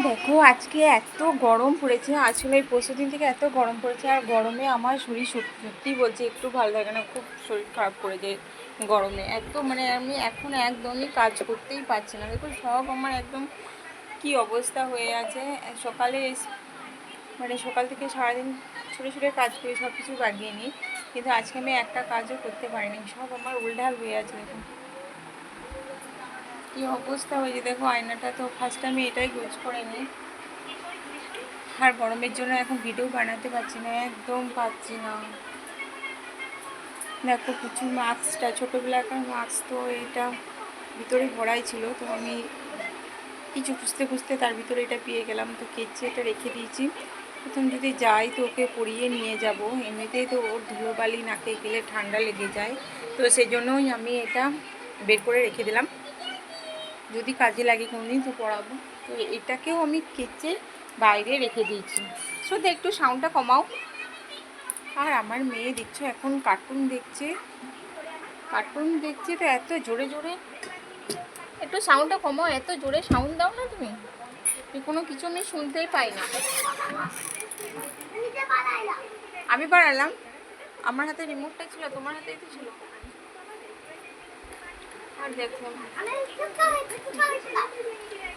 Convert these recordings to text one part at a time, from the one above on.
দেখো, আজকে এত গরম পড়েছে, আসলে পরশু দিন থেকে এত গরম পড়েছে, আর গরমে আমার শরীর সত্যি বলছে, একটু ভালো লাগে না, খুব শরীর খারাপ করে যায় গরমে। এত মানে আমি এখন একদমই কাজ করতেই পারছি না। দেখো, সব আমার একদম কি অবস্থা হয়ে আছে। সকালে মানে সকাল থেকে সারাদিন ছুটে ছুটে কাজ করি সব কিছু বাগিয়ে নিই। কিন্তু আজকে আমি একটা কাজও করতে পারিনি, সব আমার উল্ঢাল হয়ে আছে, দেখো। কি অবস্থা হয়েছে? দেখো, আয়নাটা তো ফার্স্ট আমি এটাই ইউজ করে নিই আর গরমের জন্য এখন ভিডিও বানাতে পারছি না, একদম পাচ্ছি না। দেখো কিছু মাস্কটা, ছোটোবেলাকার মাস্ক তো এটা ভিতরে ভরাই ছিল, তো আমি কিছু খুঁজতে খুঁজতে তার ভিতরে এটা পেয়ে গেলাম। তো কেচে এটা রেখে দিয়েছি। প্রথম যদি যাই তো ওকে পরিয়ে নিয়ে যাব। এমনিতেই তো ওর ধুলোবালি নাকে গেলে ঠান্ডা লেগে যায়। তো সেই জন্যই আমি এটা বের করে রেখে দিলাম। যদি কাজে লাগে কোনোদিন, তো পড়াবো। তো এটাকেও আমি কেচে বাইরে রেখে দিয়েছি। শুধু একটু সাউন্ডটা কমাও। আর আমার মেয়ে দেখছ, এখন কার্টুন দেখছে। কার্টুন দেখছে তো এত জোরে জোরে। একটু সাউন্ডটা কমাও, এত জোরে সাউন্ড দাও না তুমি। কোনো কিছু আমি শুনতেই পাই না। আমি বাড়ালাম আমার হাতে রিমোটটা ছিল, তোমার হাতেই তো ছিল। আর দেখো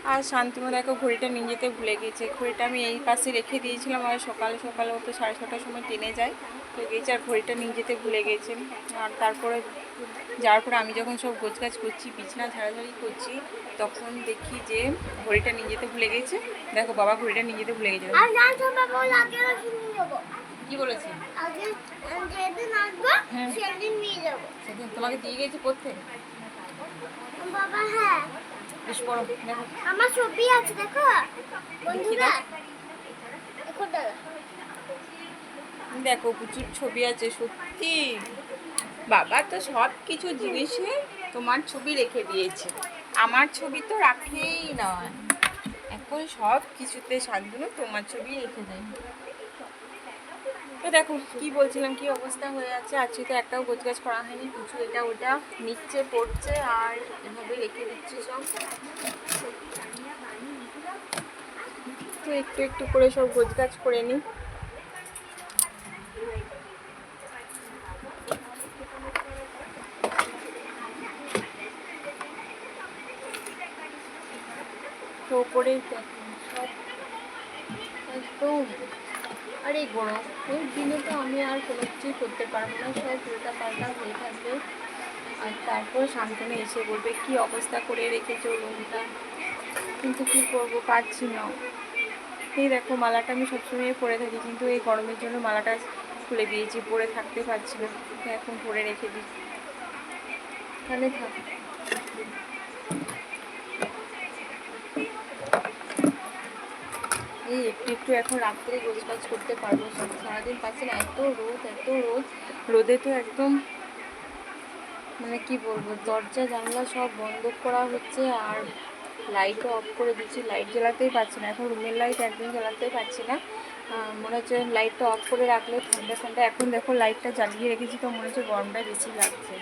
আর শান্তিমো দেখো ঘড়িটা নিয়ে যেতে ভুলে গেছে ঘড়িটা আমি এই পাশে রেখে দিয়েছিলাম আর সকালে সকালে ও তো সাড়ে ছটার সময় টেনে যায়। তো গেছে আর ঘড়িটা নিয়ে যেতে ভুলে গেছে আর তারপরে যাওয়ার পরে আমি যখন সব গোছগাছ করছি বিছনা ঝাড়াঝাড়ি করছি তখন দেখি যে ঘড়িটা নিয়ে যেতে ভুলে গেছে দেখো বাবা ঘড়িটা নিয়ে যেতে ভুলে গেছে কি বলেছে? হ্যাঁ। তোমাকে দিয়ে গেছে পড়তে বাবা হ্যাঁ। বেশ পড়ো দেখো। আমার ছবি আছে দেখো। বন্ধুরা দেখো দেখো প্রচুর ছবি আছে সত্যি। বাবা তো সব কিছু জিনিসে তোমার ছবি রেখে দিয়েছে। আমার ছবি তো রাখেই না এখন সব কিছুতে শান্তনু তোমার ছবি রেখে দেয়। তো দেখো, কি বলছিলাম, কি অবস্থা হয়ে আছে? আজকে তো একটাও গোছগাছ করা হয়নি, কিছু এটা ওটা নিচ্ছে, পড়ছে, আর এভাবে রেখে দিচ্ছে সব। তো একটু একটু করে সব গোছগাছ করে নিই। তো ওপরেই দেখো একদম। আর এই গরম। ওই দিনে তো আমি আর কোনো কিছুই করতে পারব না, সব উল্টা পাল্টা হয়ে থাকবে। আর তারপর শান্তনু এসে বলবে, কি অবস্থা করে রেখেছো রুমটা কিন্তু কি করব, পারছি না। এই দেখো, মালাটা আমি সবসময় পরে থাকি, কিন্তু এই গরমের জন্য মালাটা খুলে দিয়েছি, পরে থাকতে পারছি না। এখন পরে রেখে দিই। তাহলে থাক এই একটু এখন রাত্রে রোজ কাজ করতে পারব। সারাদিন পাচ্ছি না, এত রোদ এত রোদ। রোদে তো একদম মানে কি বলব, দরজা, জানলা সব বন্ধ করা হচ্ছে আর লাইটও অফ করে দিচ্ছি। লাইট জ্বালাতেই পারছি না, এখন রুমের লাইট একদম জ্বালাতেই পারছি না। মনে হচ্ছে লাইটটা অফ করে রাখলে ঠান্ডা ঠান্ডা এখন দেখো লাইটটা জ্বালিয়ে রেখেছি তো মনে হচ্ছে গরমটা বেশি লাগছে।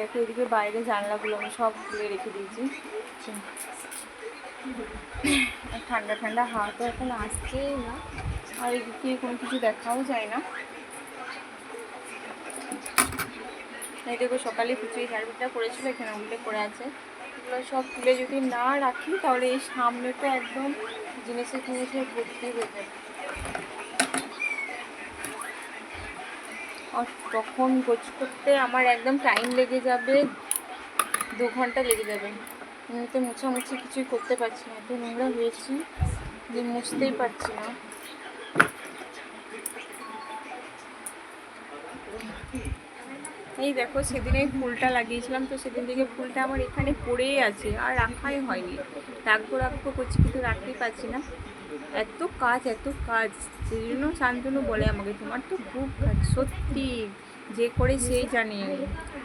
দেখো, এদিকে বাইরে জানলাগুলো আমি সব খুলে রেখে দিয়েছি। ঠান্ডা ঠান্ডা হাওয়া তো এখন আসছেই না। আর এদিকে কোনো কিছু দেখাও যায় না। এই দেখো, সকালে খিচুড়ি ঝাড়পিটা করেছিল, এখানে উল্টে করে আছে। এগুলো সব তুলে যদি না রাখি, তাহলে এই সামনেটা একদম জিনিসের জিনিসে ভর্তি হয়ে যাবে। তখন গোছ করতে আমার একদম টাইম লেগে যাবে, দু ঘণ্টা লেগে যাবে। এমনিতে মোছামুছি কিছুই করতে পারছি না। এত নোংরা হয়েছি যে মুছতেই পারছি না। এই দেখো, সেদিন এই ফুলটা লাগিয়েছিলাম, তো সেদিন থেকে ফুলটা আমার এখানে পড়েই আছে, আর রাখাই হয়নি। রাখব রাখব করছি কিন্তু রাখতেই পারছি না। এত কাজ এত কাজ। সেই জন্য শান্তনু বলে আমাকে, তোমার তো খুব কাজ, সত্যি। যে করে সেই জানে।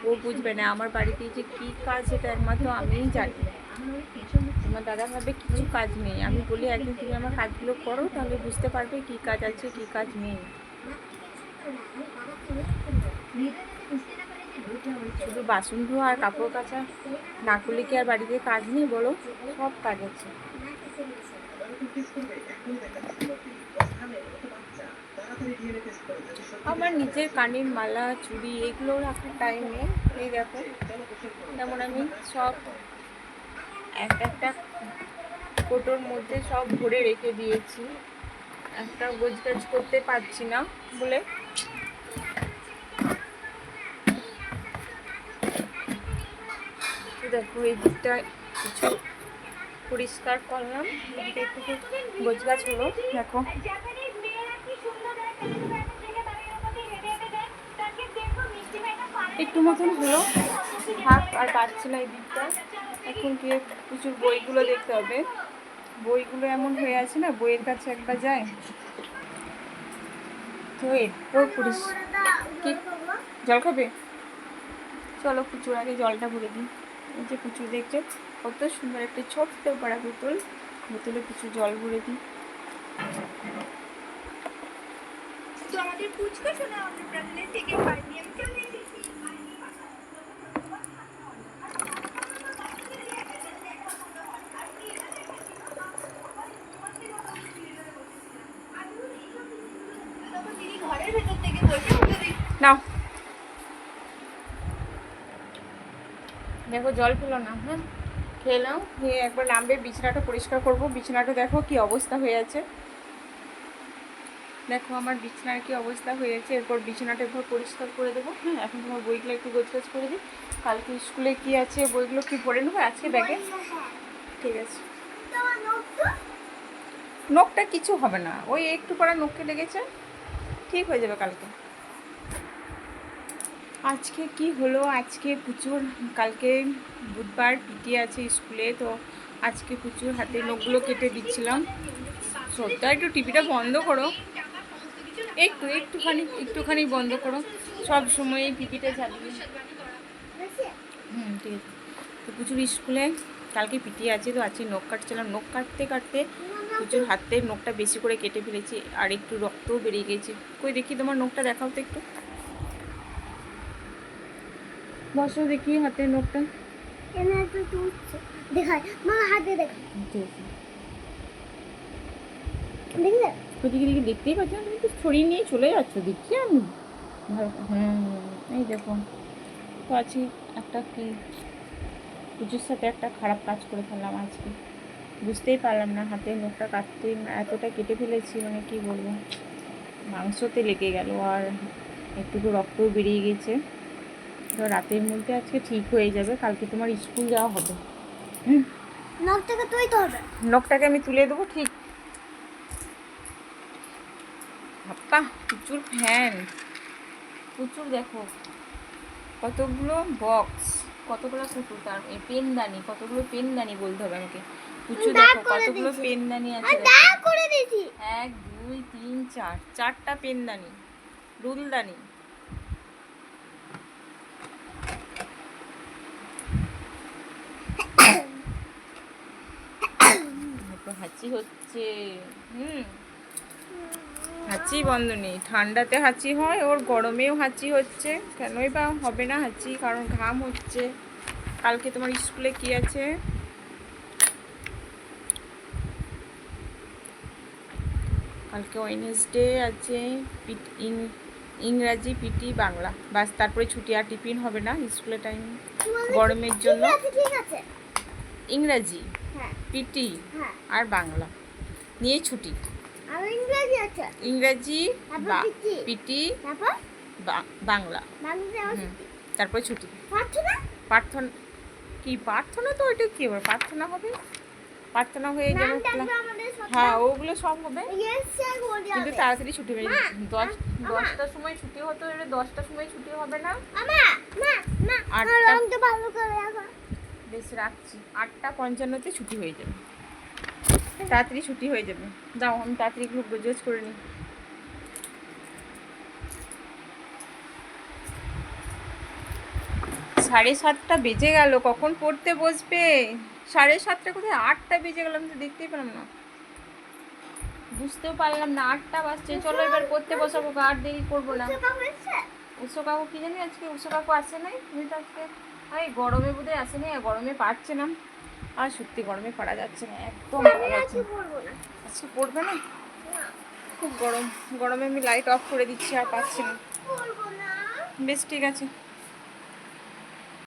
ও বুঝবে না আমার বাড়িতে যে কী কাজ, সেটা একমাত্র আমিই জানি। আমার দাদা ভাবে কিছু কাজ নেই। আমি বলি, একদিন তুমি আমার কাজগুলো করো, তাহলে বুঝতে পারবে কী কাজ আছে, কী কাজ নেই। শুধু বাসন ধোয়া আর কাপড় কাচা না করলে কি আর বাড়িতে কাজ নেই, বলো সব কাজ আছে। আমার নিজের কানের মালা, চুড়ি এগুলো রাখার টাইম নেই। এই দেখো, যেমন আমি সব এক একটা কোটোর মধ্যে সব ভরে রেখে দিয়েছি। একটা গোজগাজ করতে পারছি না বলে। দেখো, এই দিকটা কিছু পরিষ্কার করলাম। একটু গোজগাছ হলো, দেখো। একটু মতন হলো। থাক, আর পাচ্ছি না এই দিকটা এখন গিয়ে প্রচুর বইগুলো দেখতে হবে। বইগুলো এমন হয়ে আছে না, বইয়ের কাছে একবার যায় তো এরপর পুলিশ কি? জল খাবে? চলো প্রচুর আগে জলটা ভরে দিই। এই যে প্রচুর দেখছ। কত সুন্দর একটা ছোট্ট পাড়া বোতল। বোতলে কিছু জল ভরে দিই। তো আমাদের পুচকো শোনা আমাদের থেকে চলে এসেছি দেখ? নাও। দেখো জল পেল না হ্যাঁ? খেয়ে নাও। খেয়ে একবার নামবে, বিছানাটা পরিষ্কার করব। বিছানাটা দেখো কি অবস্থা হয়ে আছে। দেখো আমার বিছানার কি অবস্থা হয়েছে এরপর বিছানাটা এরপর পরিষ্কার করে দেবো। হ্যাঁ এখন তোমার বইগুলো একটু গোছগাছ করে দিই। কালকে স্কুলে কি আছে, বইগুলো কি পড়ে নেব? আজকে ব্যাগে। ঠিক আছে। নখটা কিছু হবে না। ওই একটু পরে নখকে লেগেছে। ঠিক হয়ে যাবে কালকে। আজকে কি হলো? আজকে প্রচুর, কালকে বুধবার পিটি আছে স্কুলে, তো আজকে প্রচুর হাতে নখগুলো কেটে দিচ্ছিলাম। শ্রদ্ধা, একটু টিভিটা বন্ধ করো। একটু, একটুখানি একটুখানি বন্ধ করো। সব সময় পিপিটা চালিয়ে। হুম, ঠিক আছে। তো প্রচুর স্কুলে কালকে পিটি আছে, তো আজকে নখ কাটছিলাম। নখ কাটতে কাটতে প্রচুর হাতের নখটা বেশি করে কেটে ফেলেছি, আর একটু রক্তও বেরিয়ে গেছে। কই দেখি তোমার নখটা দেখাও তো একটু। বসো দেখি হাতের নখটা। একটু দেখায় মামা হাতে দেখ আছে দেখলে? ওদিকে দিকে দেখতেই পাচ্ছি না তুমি তো ছড়িয়ে নিয়ে চলে যাচ্ছ দেখছি আমি। ভালো হ্যাঁ এই দেখো। তো আছি একটা কি পুজোর সাথে একটা খারাপ কাজ করে ফেললাম আজকে। বুঝতেই পারলাম না হাতে নখটা কাটতে এতটা কেটে ফেলেছি মানে কি বলব? মাংসতে লেগে গেল আর একটুকু রক্তও বেরিয়ে গেছে। তো রাতের মধ্যে আজকে ঠিক হয়ে যাবে কালকে তোমার স্কুল যাওয়া হবে। হুম। নখটাকে তুলতে হবে নখটাকে আমি তুলে দেবো ঠিক। বাপ্পা প্রচুর ফ্যান। প্রচুর দেখো। কতগুলো বক্স কতগুলো কুকুর তার এই পেনদানি কতগুলো পেনদানি বলতে হবে আমাকে। প্রচুর দেখো কতগুলো। পেনদানি আছে আর করে দিয়েছি। এক দুই তিন চার চারটা পেনদানি। রুলদানি। তো হাঁচি হচ্ছে। হুম। হাঁচি বন্ধ নেই। ঠান্ডাতে হাঁচি হয় ওর গরমেও হাঁচি হচ্ছে। কেনই বা হবে না হাঁচি কারণ ঘাম হচ্ছে। কালকে তোমার স্কুলে কি আছে? কালকে ওয়েনেসডে আছে ইংরাজি পিটি বাংলা। বাস তারপরে ছুটি আর টিফিন হবে না স্কুলের টাইম গরমের জন্য। ইংরাজি। পিটি হ্যাঁ। আর বাংলা। নিয়ে ছুটি। আর ইংরেজি পিটি। বাংলা। তারপরে ছুটি। প্রার্থনা? কি? প্রার্থনা তো ওইটা কি হবে প্রার্থনা হবে? প্রার্থনা হয়ে সব হ্যাঁ ওগুলো সব হবে। কিন্তু তাড়াতাড়ি ছুটি হয়ে যাবে দশ দশটার সময় ছুটি হতো এটা দশটার সময় ছুটি হবে না। আটটা। বেশ রাখছি। আটটা পঞ্চান্নতে ছুটি হয়ে যাবে। তাড়াতাড়ি ছুটি হয়ে যাবে। যাও আমি তাড়াতাড়ি একটু গোজগোজ করে নিই। সাড়ে সাতটা বেজে গেল কখন পড়তে বসবে? সাড়ে সাতটা কোথায়? আটটা বেজে গেল আমি তো দেখতেই পেলাম না। বুঝতেও পারলাম না আটটা বাজছে। চলো এবার পড়তে বসাবো আর দেরি করব না। উৎসব কাকু কি জানি আজকে? উৎসব কাকু আসে নাই? তুমি তো আজকে আর এই গরমে বোধহয় হয় আসেনি আর গরমে পারছে না। আর সত্যি গরমে পারা যাচ্ছে না একদম আজকে পড়বে না। খুব গরম। গরমে আমি লাইট অফ করে দিচ্ছি আর পাচ্ছি না। বেশ ঠিক আছে।